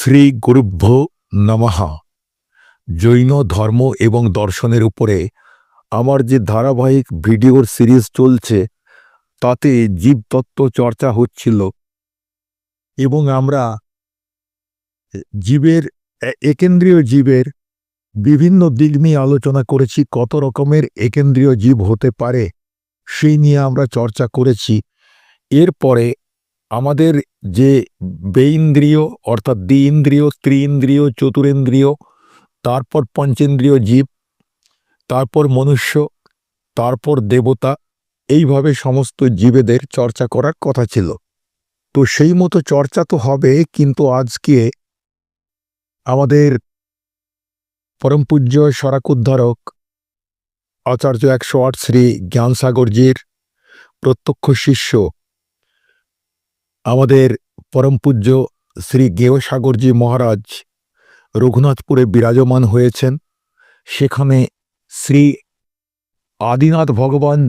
শ্রী গুরুভ্য নমহা জৈন ধর্ম এবং দর্শনের উপরে আমার যে ধারাবাহিক ভিডিওর সিরিজ চলছে, তাতে জীবতত্ত্ব চর্চা হচ্ছিল এবং আমরা জীবের, একেন্দ্রীয় জীবের বিভিন্ন দিক নিয়ে আলোচনা করেছি, কত রকমের একেন্দ্রীয় জীব হতে পারে সেই নিয়ে আমরা চর্চা করেছি। এরপরে আমাদের যে বেইন্দ্রিয়, অর্থাৎ দ্বি ইন্দ্রিয় ত্রিইন্দ্রিয়, চতুরেন্দ্রিয়, তারপর পঞ্চেন্দ্রিয় জীব, তারপর মনুষ্য, তারপর দেবতা, এইভাবে সমস্ত জীবেদের চর্চা করার কথা ছিল। তো সেই মতো চর্চা তো হবে, কিন্তু আজকে আমাদের পরম পূজ্য সরাকুদ্ধারক আচার্য একশো আট শ্রী জ্ঞানসাগরজির প্রত্যক্ষ শিষ্য আমাদের পরম পূজ্য শ্রী গেয়সাগরজি মহারাজ রঘুনাথপুরে বিরাজমান হয়েছেন। সেখানে শ্রী আদিনাথ ভগবান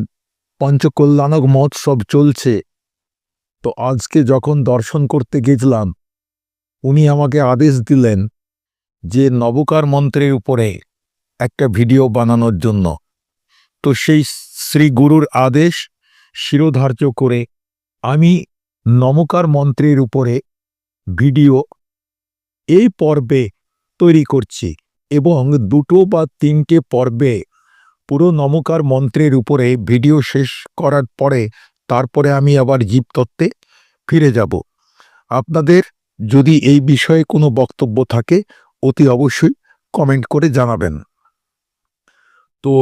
পঞ্চকল্যাণক মহোৎসব চলছে। তো আজকে যখন দর্শন করতে গেছিলাম, উনি আমাকে আদেশ দিলেন যে নবকার মন্ত্রের উপরে একটা ভিডিও বানানোর জন্য। তো সেই শ্রী গুরুর আদেশ শিরোধার্য করে আমি নমকার মন্ত্রের উপরে ভিডিও এই পর্বে তৈরি করছি এবং দুটো বা তিনটে পর্বে পুরো নমকার মন্ত্রের উপরে ভিডিও শেষ করার পরে তারপরে আমি আবার জীবতত্ত্বে ফিরে যাব। আপনাদের যদি এই বিষয়ে কোনো বক্তব্য থাকে, অতি অবশ্যই কমেন্ট করে জানাবেন। তো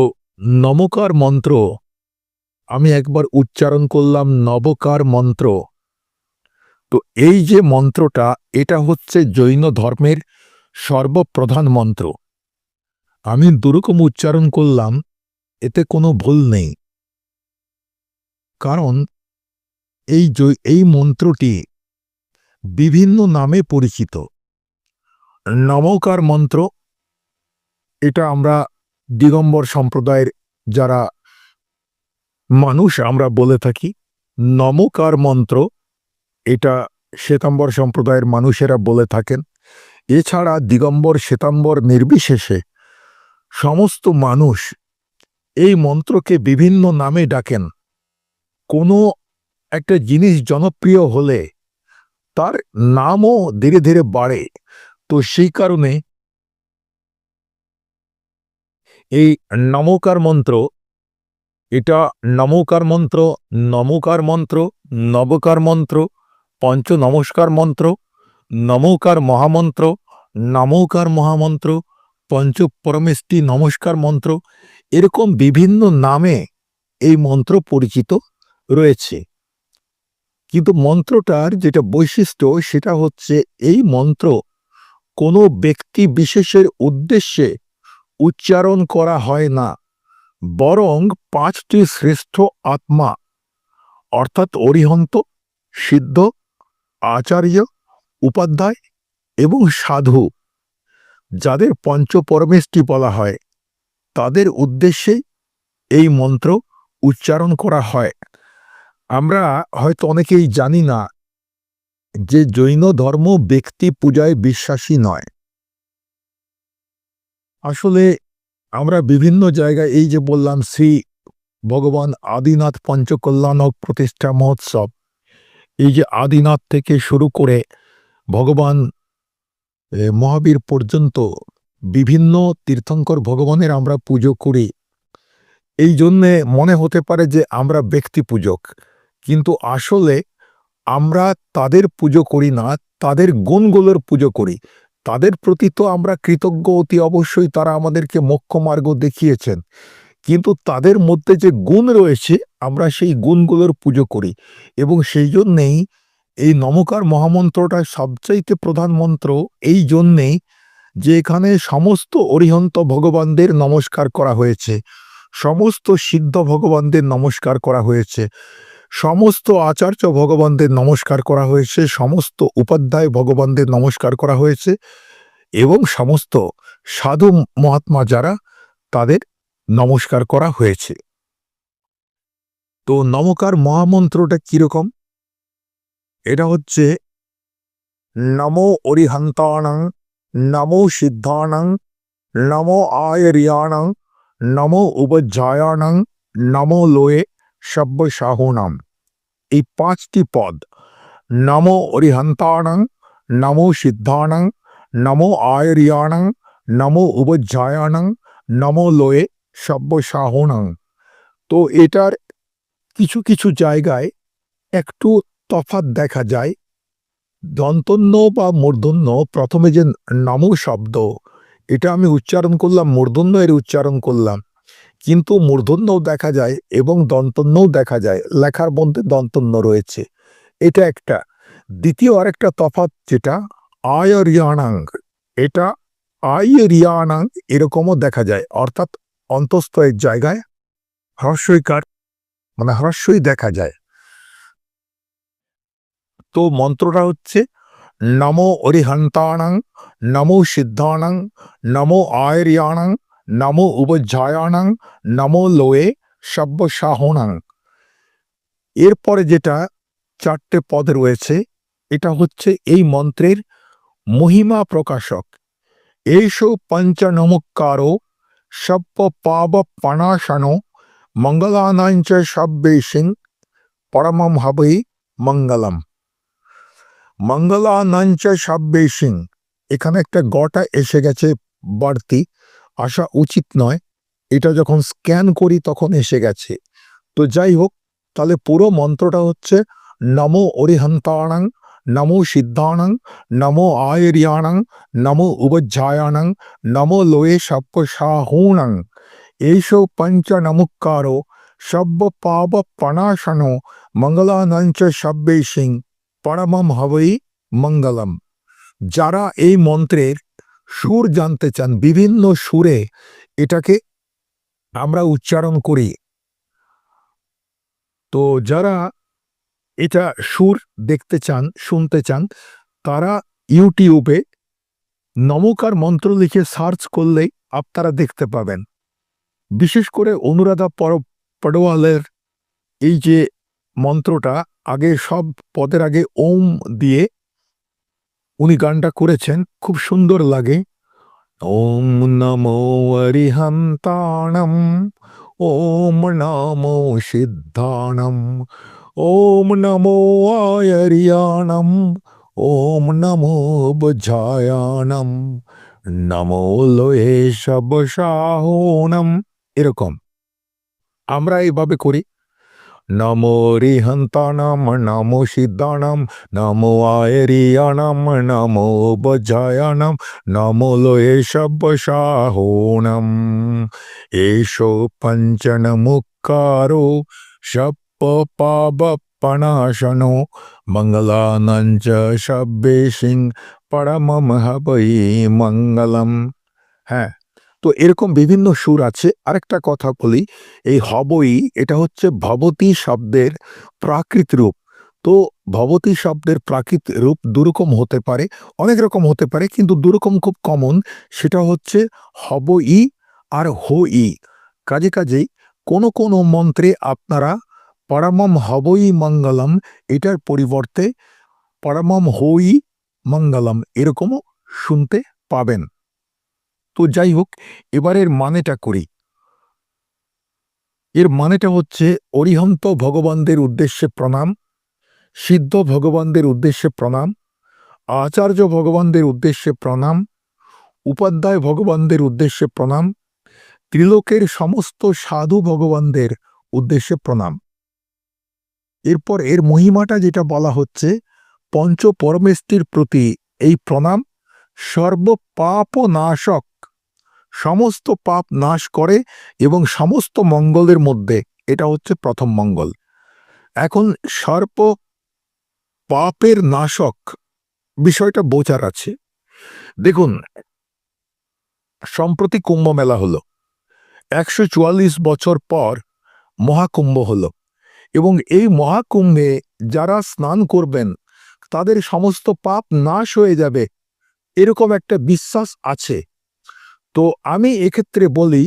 নমকার মন্ত্র, আমি একবার উচ্চারণ করলাম নবকার মন্ত্র। তো এই যে মন্ত্রটা, এটা হচ্ছে জৈন ধর্মের সর্বপ্রধান মন্ত্র। আমি দুরকম উচ্চারণ করলাম, এতে কোনো ভুল নেই। কারণ এই এই মন্ত্রটি বিভিন্ন নামে পরিচিত। নমকার মন্ত্র, এটা আমরা দিগম্বর সম্প্রদায়ের যারা মানুষ, আমরা বলে থাকি, নমকার মন্ত্র এটা শ্বেতাম্বর সম্প্রদায়ের মানুষেরা বলে থাকেন। এছাড়া দিগম্বর, শ্বেতাম্বর নির্বিশেষে সমস্ত মানুষ এই মন্ত্রকে বিভিন্ন নামে ডাকেন। কোনো একটা জিনিস জনপ্রিয় হলে তার নামও ধীরে ধীরে বাড়ে। তো সেই কারণে এই নমকার মন্ত্র, এটা নমকার মন্ত্র নমকার মন্ত্র, নবকার মন্ত্র পঞ্চ নমস্কার মন্ত্র নমকার মহামন্ত্র নমকার মহামন্ত্র পঞ্চ পরমেষ্টি নমস্কার মন্ত্র এরকম বিভিন্ন নামে এই মন্ত্র পরিচিত রয়েছে। কিন্তু মন্ত্রটার যেটা বৈশিষ্ট্য সেটা হচ্ছে এই মন্ত্র কোনো ব্যক্তি বিশেষের উদ্দেশ্যে উচ্চারণ করা হয় না, বরং পাঁচটি শ্রেষ্ঠ আত্মা, অর্থাৎ অরিহন্ত, সিদ্ধ আচার্য, উপাধ্যায় এবং সাধু, যাদের পঞ্চপরমেষ্টি বলা হয়। তাদের উদ্দেশ্যে এই মন্ত্র উচ্চারণ করা হয়। আমরা হয়তো অনেকেই জানি না যে জৈন ধর্ম ব্যক্তি পূজায় বিশ্বাসী নয়। আসলে আমরা বিভিন্ন জায়গায় এই যে বললাম, শ্রী ভগবান আদিনাথ পঞ্চকল্যাণক প্রতিষ্ঠা মহোৎসব এই যে আদিনাথ থেকে শুরু করে ভগবান মহাবীর পর্যন্ত বিভিন্ন তীর্থঙ্কর ভগবানের আমরা পুজো করি। এই জন্যে মনে হতে পারে যে আমরা ব্যক্তি পূজক, কিন্তু আসলে আমরা তাদের পুজো করি না, তাদের গুণগুলোর পুজো করি। তাদের প্রতি তো আমরা কৃতজ্ঞ অতি অবশ্যই তারা আমাদেরকে মোক্ষ মার্গ দেখিয়েছেন। কিন্তু তাদের মধ্যে যে গুণ রয়েছে, আমরা সেই গুণগুলোর পুজো করি। এবং সেই জন্যেই এই নমকার মহামন্ত্রটা সবচাইতে প্রধান মন্ত্র। এই জন্যেই যে এখানে সমস্ত অরিহন্ত ভগবানদের নমস্কার করা হয়েছে। সমস্ত সিদ্ধ ভগবানদের নমস্কার করা হয়েছে। সমস্ত আচার্য ভগবানদের নমস্কার করা হয়েছে। সমস্ত উপাধ্যায় ভগবানদের নমস্কার করা হয়েছে। এবং সমস্ত সাধু মহাত্মা যারা, তাদের নমস্কার করা হয়েছে। তো নমকার মহামন্ত্রটা কীরকম? এটা হচ্ছে, নমো অরিহন্তাণং নমো সিদ্ধাণং নমো আয়রিয়াণং নমো উপজ্জায়াণং নমো লোয়ে সব্যসাহুনাম এই পাঁচটি পদ, নমো অরিহন্তাণং নমো সিদ্ধাণং নমো আয়রিয়াণং নমো উপজ্জায়াণং নমো লোয়ে সব্যসাহুণং তো এটার কিছু কিছু জায়গায় একটু তফাৎ দেখা যায়। দন্তন্য বা মূর্ধন্য প্রথমে যে নম শব্দ, এটা আমি উচ্চারণ করলাম, মূর্ধন্য এর উচ্চারণ করলাম। কিন্তু মূর্ধন্যও দেখা যায় এবং দন্তন্যও দেখা যায়। লেখার মধ্যে দন্তন্য রয়েছে। এটা একটা। দ্বিতীয় আরেকটা তফাৎ যেটা আয় রিয়ানাং এটা আয় রিয়ানাং এরকমও দেখা যায়। অর্থাৎ অন্তস্থ এক জায়গায় হ্রস্বইকার মানে হ্রস্বই দেখা যায়। তো মন্ত্রটা হচ্ছে, নমো অরিহন্তাণং নমো সিদ্ধাণং নমো আয়রিয়াণং নমো উপজ্জায়াণং নমো লোয়ে সব্যসাহনাং। এরপরে যেটা চারটে পদ রয়েছে, এটা হচ্ছে এই মন্ত্রের মহিমা প্রকাশক। এইসো পঞ্চনমুকারো পাব পণাশনো মঙ্গলানাঞ্চ সব্যেশিং পরমম হবই মঙ্গলম মঙ্গলানাঞ্চ সব্যেশিং এখানে একটা গটা এসে গেছে বাড়তি আসা উচিত নয় এটা যখন স্ক্যান করি তখন এসে গেছে তো যাই হোক তাহলে পুরো মন্ত্রটা হচ্ছে নমো অরিহন্তাণং নমো সিদ্ধাণং নমো আয়রিয়াণং নমো উপজ্জায়াণং নমো লোয়ে সপ্পসাহূণং এইসব পঞ্চ নমুকারো সব্য পাব পণাশনো মঙ্গলানঞ্চ সব্যেশিং পরমম হবই মঙ্গলম যারা এই মন্ত্রের সুর জানতে চান বিভিন্ন সুরে এটাকে আমরা উচ্চারণ করি তো যারা এটা সুর দেখতে চান, শুনতে চান, তারা ইউটিউবে নমকার মন্ত্র লিখে সার্চ করলেই আপনারা দেখতে পাবেন। বিশেষ করে অনুরাধা পর পডওয়ালের এই যে মন্ত্রটা, আগে সব পদের আগে ওম দিয়ে উনি গানটা করেছেন, খুব সুন্দর লাগে। ওম নমো অরিহন্তাণম ওম নমো সিদ্ধাণম ওম নমো আয়রিয়াণম ওম নমো বুঝায়াণম নমো লোয়ে সবসাহনম এরকম আমরা এইভাবে করি নমো রিহন্তানাম নমো সিদ্ধানাম নমো আয়রিয়ানাম নমো বজায়ানাম নমো সব্যসাহনম এষো পঞ্চনমুকারো সপ্প পণাশনো মঙ্গলানঞ্চ সব্যেশিং পরমম হবই মঙ্গলম হ্যাঁ তো এরকম বিভিন্ন সুর আছে। আরেকটা কথা বলি, এই হবই, এটা হচ্ছে ভবতী শব্দের প্রাকৃত রূপ। তো ভবতী শব্দের প্রাকৃত রূপ দুরকম হতে পারে, অনেক রকম হতে পারে, কিন্তু দুরকম খুব কমন সেটা হচ্ছে হবই আর হই। কাজে কাজেই কোনো কোনো মন্ত্রে আপনারা পরমম হবই মঙ্গলম, এটার পরিবর্তে পরমম হই মঙ্গলম, এরকমও শুনতে পাবেন। তো যাই হোক, এবারের মানেটা করি। এর মানেটা হচ্ছে, অরিহন্ত ভগবানদের উদ্দেশ্যে প্রণাম, সিদ্ধ ভগবানদের উদ্দেশ্যে প্রণাম, আচার্য ভগবানদের উদ্দেশ্যে প্রণাম, উপাধ্যায় ভগবানদের উদ্দেশ্যে প্রণাম, ত্রিলোকের সমস্ত সাধু ভগবানদের উদ্দেশ্যে প্রণাম। এরপর এর মহিমাটা যেটা বলা হচ্ছে পঞ্চ পরমেষ্টির প্রতি এই প্রণাম সর্ব পাপ নাশক সমস্ত পাপ নাশ করে এবং সমস্ত মঙ্গলের মধ্যে, এটা হচ্ছে প্রথম মঙ্গল। এখন সর্প পাপের নাশক বিষয়টা বোঝার আছে। দেখুন, সম্প্রতি কুম্ভ মেলা হলো। একশো চুয়াল্লিশ বছর পর মহাকুম্ভ হলো। এবং এই মহাকুম্ভে যারা স্নান করবেন, তাদের সমস্ত পাপ নাশ হয়ে যাবে। এরকম একটা বিশ্বাস আছে। তো আমি এক্ষেত্রে বলি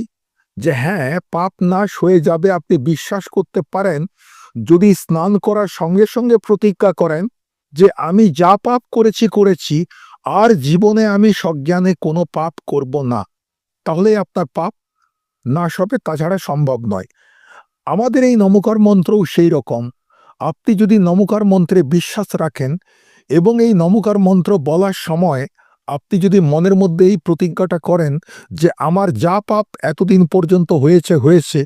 যে হ্যাঁ পাপ নাশ হয়ে যাবে আপনি বিশ্বাস করতে পারেন। যদি স্নান করার সঙ্গে সঙ্গে প্রতিজ্ঞা করেন যে, আমি যা পাপ করেছি করেছি, আর জীবনে আমি সজ্ঞানে কোনো পাপ করব না তাহলে আপনার পাপ নাশ হবে, তাছাড়া সম্ভব নয়। আমাদের এই নমকার মন্ত্রও সেই রকম। আপনি যদি নমকার মন্ত্রে বিশ্বাস রাখেন এবং এই নমকার মন্ত্র বলার সময় আপনি যদি মনের মধ্যে এই প্রতিজ্ঞাটা করেন যে আমার যা পাপ এতদিন পর্যন্ত হয়েছে হয়েছে,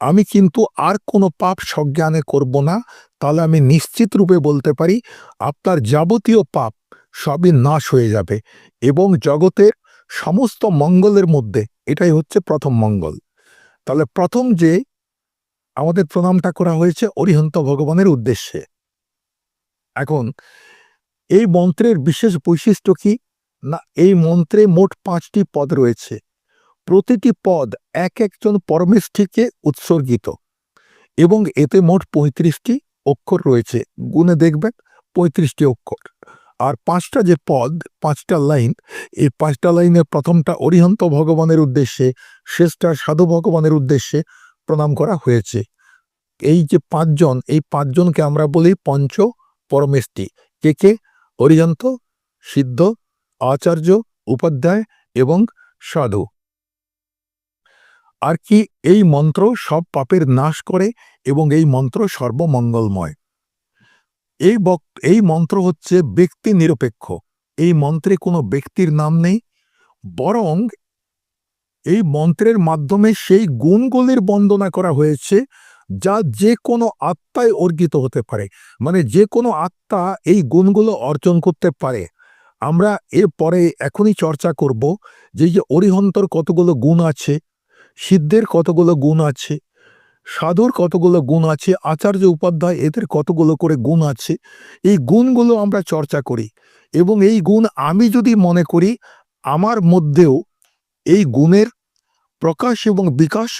আমি কিন্তু আর কোনো পাপ সজ্ঞানে করব না। তাহলে আমি নিশ্চিত রূপে বলতে পারি, আপনার যাবতীয় পাপ সবই নাশ হয়ে যাবে এবং জগতের সমস্ত মঙ্গলের মধ্যে এটাই হচ্ছে প্রথম মঙ্গল। তাহলে প্রথম যে আমাদের প্রণামটা করা হয়েছে অরিহন্ত ভগবানের উদ্দেশ্যে। এখন, এই মন্ত্রের বিশেষ বৈশিষ্ট্য কি? না, এই মন্ত্রে মোট পাঁচটি পদ রয়েছে। প্রতিটি পদ এক একজন পরমেষ্ঠীকে উৎসর্গিত এবং এতে মোট পঁয়ত্রিশটি অক্ষর রয়েছে। গুণে দেখবেন, পঁয়ত্রিশটি অক্ষর। আর পাঁচটা যে পদ, পাঁচটা লাইন, এই পাঁচটা লাইনের প্রথমটা অরিহন্ত ভগবানের উদ্দেশ্যে, শেষটা সাধু ভগবানের উদ্দেশ্যে প্রণাম করা হয়েছে। এই যে পাঁচজন, এই পাঁচজনকে আমরা বলি পঞ্চ পরমেষ্টি। কে কে? অরিহন্ত সিদ্ধ, আচার্য, উপাধ্যায় এবং সাধু। আর কি এই মন্ত্র সব পাপের নাশ করে এবং এই মন্ত্র সর্বমঙ্গলময়। এই বক, এই মন্ত্র হচ্ছে ব্যক্তি নিরপেক্ষ। এই মন্ত্রে কোনো ব্যক্তির নাম নেই। বরং এই মন্ত্রের মাধ্যমে সেই গুণগুলির বন্দনা করা হয়েছে যা যে কোনো আত্মায় অর্জিত হতে পারে। মানে যে কোনো আত্মা এই গুণগুলো অর্জন করতে পারে। আমরা এর পরে এখনই চর্চা করব যে যে অরিহন্তর কতগুলো গুণ আছে, সিদ্ধের কতগুলো গুণ আছে, সাধুর কতগুলো গুণ আছে, আচার্য উপাধ্যায় এদের কতগুলো করে গুণ আছে, এই গুণগুলো আমরা চর্চা করি। এবং এই গুণ আমি যদি মনে করি, আমার মধ্যেও এই গুণের প্রকাশ এবং বিকাশ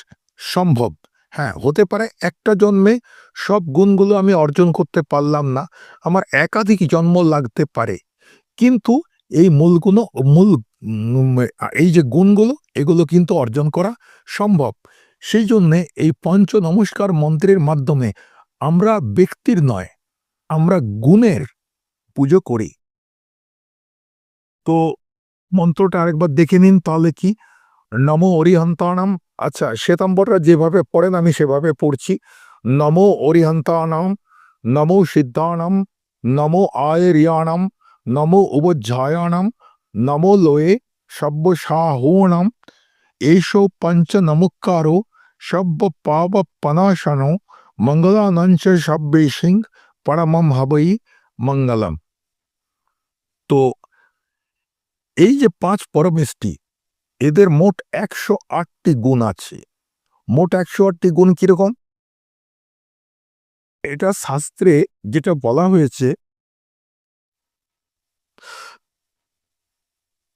সম্ভব। হ্যাঁ হতে পারে একটা জন্মে সব গুণগুলো আমি অর্জন করতে পারলাম না, আমার একাধিক জন্ম লাগতে পারে। কিন্তু এই মূলগুলো মূল এই যে গুণগুলো, এগুলো কিন্তু অর্জন করা সম্ভব। সেই জন্যে এই পঞ্চ নমস্কার মন্ত্রের মাধ্যমে আমরা ব্যক্তির নয়, আমরা গুণের পুজো করি। তো মন্ত্রটা আরেকবার দেখে নিন তাহলে কি? নমো অরিহন্তানাম। আচ্ছা শ্বেতাম্বররা যেভাবে পড়েন, আমি সেভাবে পড়ছি। নমো অরিহন্তানাম, নমো সিদ্ধানাম, নমো আয়রিয়ানাম, নমো উপধ্যায়ানাম, নমো লোয়ে সব্যসাহোণাম এষো পঞ্চ নমুকারো সব্য পাপ পনাশনো মঙ্গলানঞ্চ সব্যে সিং পরমম হবই মঙ্গলম। তো এই যে পাঁচ পরমেষ্টি, এদের মোট একশো আটটি গুণ আছে। মোট একশো আটটি গুণ কীরকম? এটা শাস্ত্রে যেটা বলা হয়েছে,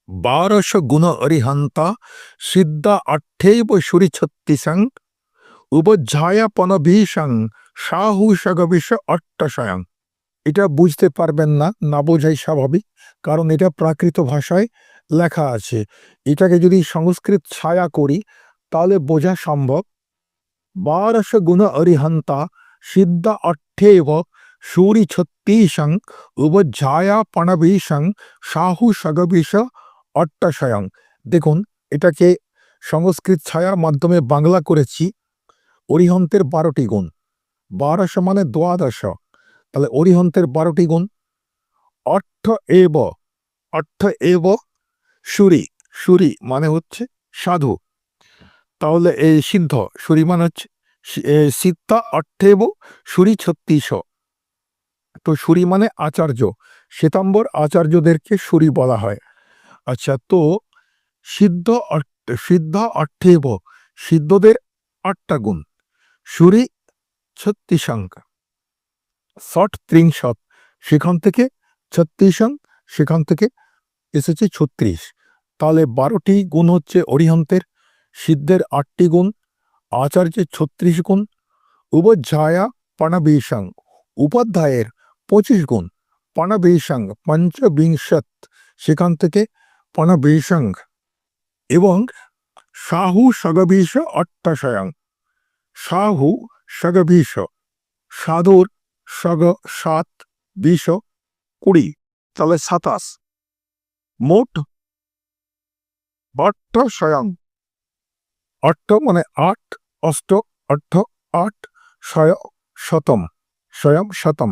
বারশ গুণ অরিহান্তা সিদ্ধা আঠেব সুরি ছত্রিশং উপধ্যায়া পনভীষং সাহু সগবিষ অট্টশয়ং এটা বুঝতে পারবেন না না বোঝাই স্বাভাবিক। কারণ এটা প্রাকৃত ভাষায় লেখা আছে। এটাকে যদি সংস্কৃত ছায়া করি, তাহলে বোঝা সম্ভব। বারশ গুণ অরিহন্তা সিদ্ধ অঠেব সূরি ছত্রিশং উপধ্যায়া পণবীষং সাহু সগবিষ অট্টাশয়ং। দেখুন, এটাকে সংস্কৃত ছায়ার মাধ্যমে বাংলা করেছি। অরিহন্তের বারোটি গুণ। বারশ মানে দ্বাদশ। তাহলে অরিহন্তের বারোটি গুণ। অর্থ এব। অর্থ এব সুরি। সুরি মানে হচ্ছে সাধু। তাহলে এই সিদ্ধ। সুরি মানে হচ্ছে সিদ্ধা অর্থেব সুরি ছত্রিশ। তো সুরি মানে আচার্য। শ্বেতাম্বর আচার্যদেরকে সুরি বলা হয়। আচ্ছা তো সিদ্ধ অর্থ, সিদ্ধ অর্থেব। সিদ্ধদের আটটা গুণ। সুরি ছত্রিশাঙ্ক। ষট ত্রিংশত। সেখান থেকে ছত্রিশাং, সেখান থেকে এসেছে ছত্রিশ। তাহলে বারোটি গুণ হচ্ছে অরিহন্তের, সিদ্ধের আটটি গুণ, আচার্যের ছত্রিশ গুণ, উপধ্যায়া পণাবিশাং উপাধ্যায়ের পঁচিশ গুণ পণাবিশাং পঞ্চবিংশত, সেখান থেকে পণাবিশাং এবং সাহু সগবিষ অট্টাশয়াং, সাহু সগবিষ সাধুর সগ সাত বিষ কুড়ি, তাহলে সাতাশ। মোট? স্বয়ং। অর্থ মানে আট, অষ্ট অর্থ আট, স্বয়, শতম, স্বয়ং শতম।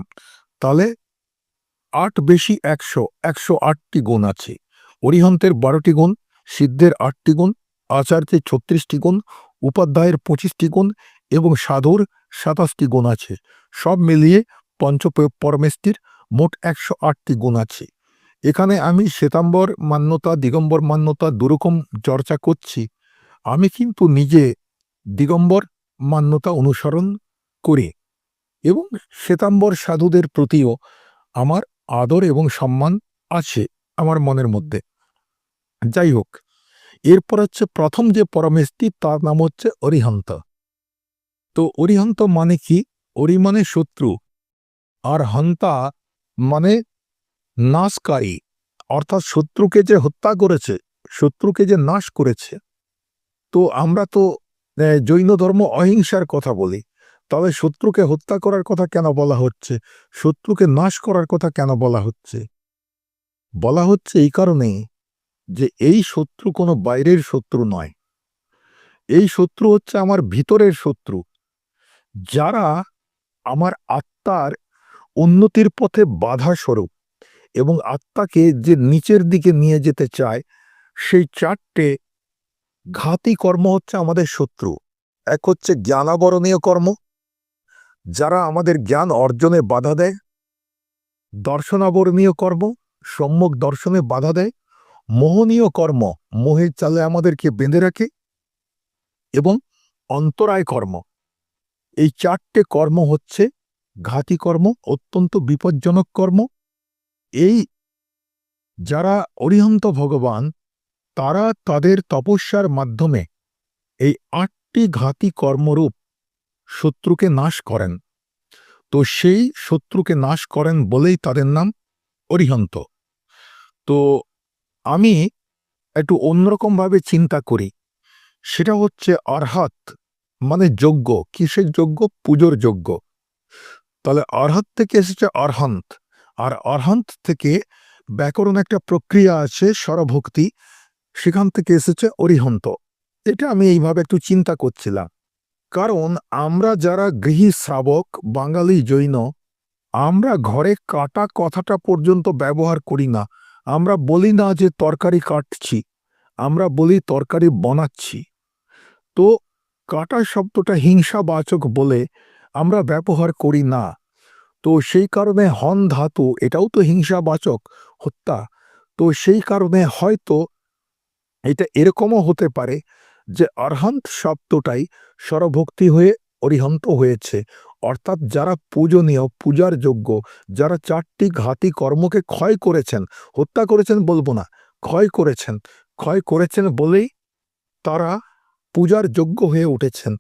তাহলে আট বেশি একশো একশো আটটি গুণ আছে। অরিহন্তের বারোটি গুণ, সিদ্ধের আটটি গুণ, আচার্যের ছত্রিশটি গুণ, উপাধ্যায়ের পঁচিশটি গুণ এবং সাধুর সাতাশটি গুণ আছে। সব মিলিয়ে পঞ্চ পরমেষ্টির মোট একশো আটটি গুণ আছে। এখানে আমি শ্বেতাম্বর মান্যতা, দিগম্বর মান্যতা দুরকম চর্চা করছি। আমি কিন্তু নিজে দিগম্বর মান্যতা অনুসরণ করি এবং শ্বেতাম্বর সাধুদের প্রতিও আমার আদর এবং সম্মান আছে আমার মনের মধ্যে। যাই হোক, এরপর হচ্ছে প্রথম যে পরমেশটি, তার নাম হচ্ছে অরিহন্ত। তো অরিহন্ত মানে কি? অরি মানে শত্রু। আর হন্তা মানে নাশকারী। অর্থাৎ শত্রুকে যে হত্যা করেছে, শত্রুকে যে নাশ করেছে। তো আমরা তো জৈন ধর্ম অহিংসার কথা বলি। তবে শত্রুকে হত্যা করার কথা কেন বলা হচ্ছে? শত্রুকে নাশ করার কথা কেন বলা হচ্ছে? বলা হচ্ছে এই কারণে যে এই শত্রু কোনো বাইরের শত্রু নয়। এই শত্রু হচ্ছে আমার ভিতরের শত্রু, যারা আমার আত্মার উন্নতির পথে বাধা স্বরূপ এবং আত্মাকে যে নিচের দিকে নিয়ে যেতে চায়, সেই চারটে ঘাতি কর্ম হচ্ছে আমাদের শত্রু। এক হচ্ছে জ্ঞানাবরণীয় কর্ম। যারা আমাদের জ্ঞান অর্জনে বাধা দেয়, দর্শনাবরণীয় কর্ম, সম্যক দর্শনে বাধা দেয়, মোহনীয় কর্ম, মোহের চালে আমাদেরকে বেঁধে রাখে এবং অন্তরায় কর্ম। এই চারটে কর্ম হচ্ছে ঘাতি কর্ম, অত্যন্ত বিপজ্জনক কর্ম। এই যারা অরিহন্ত ভগবান, তারা তাদের তপস্যার মাধ্যমে এই আটটি ঘাতি কর্মরূপ শত্রুকে নাশ করেন। তো সেই শত্রুকে নাশ করেন বলেই তাদের নাম অরিহন্ত। তো আমি একটু অন্যরকমভাবে চিন্তা করি। সেটা হচ্ছে অর্হাত মানে যোগ্য কিসের যোগ্য পুজোর যোগ্য তাহলে অর্হাত থেকে এসেছে অর্হান্ত। আর অর্হান্ত থেকে ব্যাকরণ একটা প্রক্রিয়া আছে, স্বরভক্তি। সেখান থেকে এসেছে অরিহন্ত। এটা আমি এইভাবে একটু চিন্তা করছিলাম। কারণ আমরা যারা গৃহী শ্রাবক, বাঙালি জৈন, আমরা ঘরে কাটা কথাটা পর্যন্ত ব্যবহার করি না। আমরা বলি না যে তরকারি কাটছি। আমরা বলি তরকারি বানাচ্ছি। তো কাটা শব্দটা হিংসাবাচক বলে আমরা ব্যবহার করি না। তো সেই কারণে হন ধাতু, এটাও তো হিংসাবাচক হত্যা। তো সেই কারণে হয়তো এটা এরকমও হতে পারে যে অর্হান্ত শব্দটাই স্বরভক্তি হয়ে অরিহন্ত হয়েছে। অর্থাৎ যারা পূজনীয়, পূজার যোগ্য, যারা চারটি ঘাতি কর্মকে ক্ষয় করেছেন, হত্যা করেছেন বলব না, ক্ষয় করেছেন ক্ষয় করেছেন বলেই তারা পূজার যোগ্য হয়ে উঠেছেন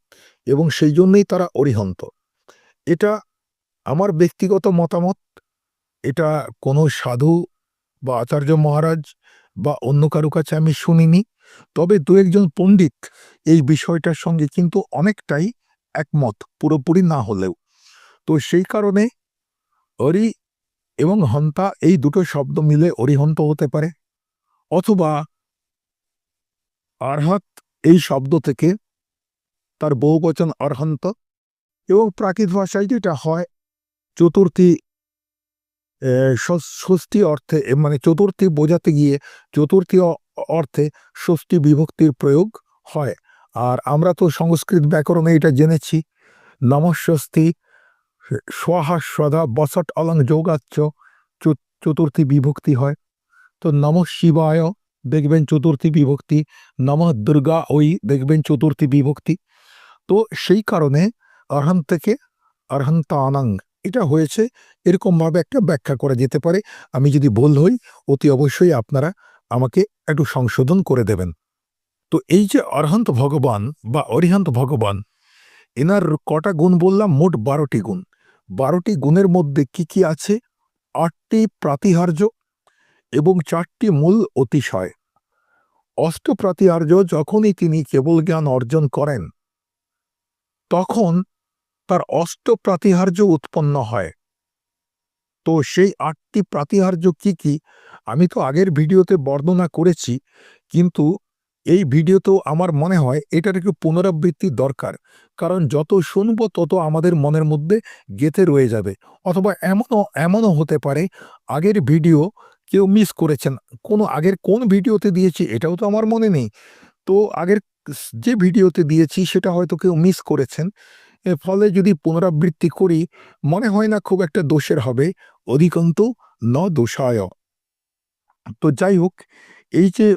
এবং সেই জন্যই তারা অরিহন্ত। এটা আমার ব্যক্তিগত মতামত, এটা কোনো সাধু বা আচার্য মহারাজ বা অন্য কারও কাছে আমি শুনিনি। তবে দু একজন পণ্ডিত এই বিষয়টার সঙ্গে কিন্তু অনেকটাই একমত, পুরোপুরি না হলেও। তো সেই কারণে অরি এবং হন্তা এই দুটো শব্দ মিলে অরিহন্ত হতে পারে। অথবা আরহাত এই শব্দ থেকে তার বহুবচন অর্হন্ত এবং প্রাকৃত ভাষায় যেটা হয়, চতুর্থী ষষ্ঠী অর্থে মানে চতুর্থী বোঝাতে গিয়ে চতুর্থী অর্থে ষষ্ঠী বিভক্তির প্রয়োগ হয়। আর আমরা তো সংস্কৃত ব্যাকরণে এটা জেনেছি। নমস্বস্তি স্বাহা সদা বসট অলং যোগাচ্চ চু- চতুর্থী বিভক্তি হয়। তো নম শিবায় দেখবেন চতুর্থী বিভক্তি, নম দুর্গা ওই দেখবেন চতুর্থী বিভক্তি। তো সেই কারণে অর্হান থেকে অর্হান্তানাং এটা হয়েছে এরকমভাবে একটা ব্যাখ্যা করা যেতে পারে। আমি যদি ভুল হই, অতি অবশ্যই আপনারা আমাকে একটু সংশোধন করে দেবেন। তো এই যে অর্হান্ত ভগবান বা অরিহান্ত ভগবান, এনার কটা গুণ বললাম? মোট বারোটি গুণ। বারোটি গুণের মধ্যে কি কি আছে? আটটি প্রাতিহার্য এবং চারটি মূল অতিশয়। অষ্টপ্রাতিহার্য যখনই তিনি কেবল জ্ঞান অর্জন করেন, তখন তার অষ্ট প্রাতিহার্য উৎপন্ন হয়। তো সেই আটটি প্রাতিহার্য কি কি? আমি তো আগের ভিডিওতে বর্ণনা করেছি, কিন্তু এই ভিডিওতেও আমার মনে হয় এটার একটু পুনরাবৃত্তি দরকার, কারণ যত শুনব তত আমাদের মনের মধ্যে গেঁথে রয়ে যাবে, অথবা এমনও এমনও হতে পারে, আগের ভিডিও কেউ মিস করেছেন, কোনো আগের কোন ভিডিওতে দিয়েছি এটাও তো আমার মনে নেই। তো আগের যে ভিডিওতে দিয়েছি সেটা হয়তো কেউ মিস করেছেন এর ফলে যদি পুনরাবৃত্তি করি, মনে হয় না খুব একটা দোষের হবে, অধিকন্ত ন দোষায় তো যাই হোক, এই যে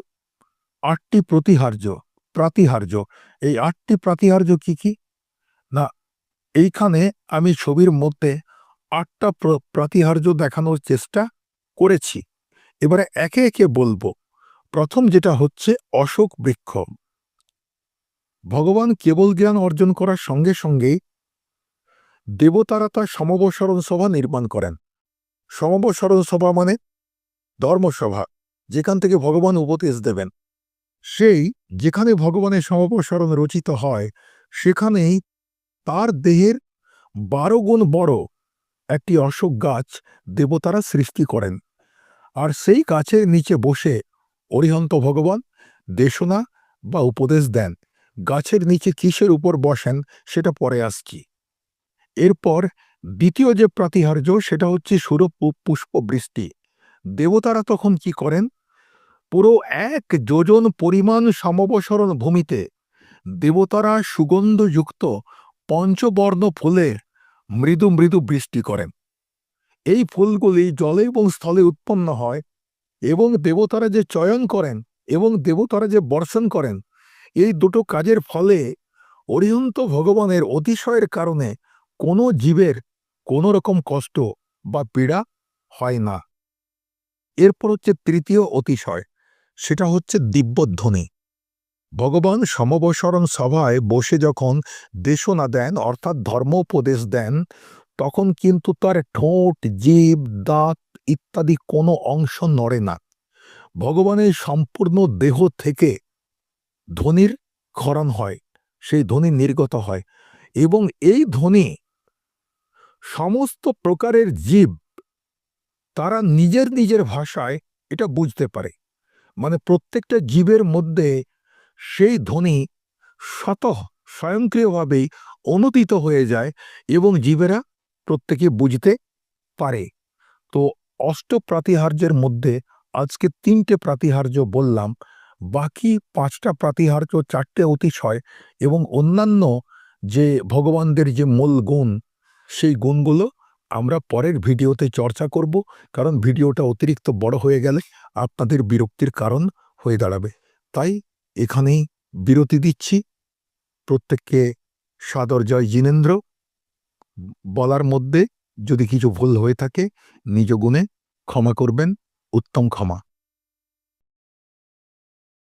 আটটি প্রতিহার্য, প্রাতিহার্য, এই আটটি প্রাতিহার্য কি কি? না, এইখানে আমি ছবির মধ্যে আটটা প্র- প্রাতিহার্য দেখানোর চেষ্টা করেছি। এবারে একে একে বলব। প্রথম যেটা হচ্ছে অশোক বৃক্ষ। ভগবান কেবল জ্ঞান অর্জন করার সঙ্গে সঙ্গেই দেবতারা তার সমবসরণ সভা নির্মাণ করেন। সমবসরণ সভা মানে ধর্মসভা, যেখান থেকে ভগবান উপদেশ দেবেন। সেই যেখানে ভগবানের সমবসরণ রচিত হয়, সেখানেই তার দেহের বারো গুণ বড় একটি অশোক গাছ দেবতারা সৃষ্টি করেন। আর সেই গাছের নিচে বসে অরিহন্ত ভগবান দেশনা বা উপদেশ দেন। গাছের নিচে কিসের উপর বসেন সেটা পরে আসছি। এরপর দ্বিতীয় যে প্রাতিহার্য সেটা হচ্ছে সুর পুষ্প বৃষ্টি। দেবতারা তখন কি করেন? পুরো এক যোজন পরিমাণ সমবসরণ ভূমিতে দেবতারা সুগন্ধযুক্ত পঞ্চবর্ণ ফুলে মৃদু মৃদু বৃষ্টি করেন। এই ফুলগুলি জলে এবং স্থলে উৎপন্ন হয় এবং দেবতারা যে চয়ন করেন এবং দেবতারা যে বর্ষণ করেন এই দুটো কাজের ফলে অরিহন্ত ভগবানের অতিশয়ের কারণে কোনো জীবের কোনো রকম কষ্ট বা পীড়া হয় না। এরপর হচ্ছে তৃতীয় অতিশয়, সেটা হচ্ছে দিব্যধ্বনি। ভগবান সমবসরণ সভায় বসে যখন দেশনা দেন, অর্থাৎ ধর্মোপদেশ দেন, তখন কিন্তু তার ঠোঁট, জীব, দাঁত ইত্যাদি কোনো অংশ নড়ে না। ভগবানের সম্পূর্ণ দেহ থেকে ধ্বনির ক্ষরণ হয়, সেই ধ্বনি নির্গত হয় এবং এই ধ্বনি সমস্ত প্রকারের জীব তারা নিজের নিজের ভাষায় এটা বুঝতে পারে। মানে প্রত্যেকটা জীবের মধ্যে সেই ধ্বনি স্বতঃ স্বয়ংক্রিয়ভাবেই অনুদিত হয়ে যায় এবং জীবেরা প্রত্যেকে বুঝতে পারে। তো অষ্ট প্রাতিহার্যের মধ্যে আজকে তিনটে প্রাতিহার্য বললাম। বাকি পাঁচটা প্রাতিহার্য চারটে অতিশয় এবং অন্যান্য যে ভগবানদের যে মূল গুণ, সেই গুণগুলো আমরা পরের ভিডিওতে চর্চা করব। কারণ ভিডিওটা অতিরিক্ত বড় হয়ে গেলে আপনাদের বিরক্তির কারণ হয়ে দাঁড়াবে। তাই এখানেই বিরতি দিচ্ছি। প্রত্যেককে সাদর জয় জিনেন্দ্র। বলার মধ্যে যদি কিছু ভুল হয়ে থাকে, নিজ গুণে ক্ষমা করবেন, উত্তম ক্ষমা।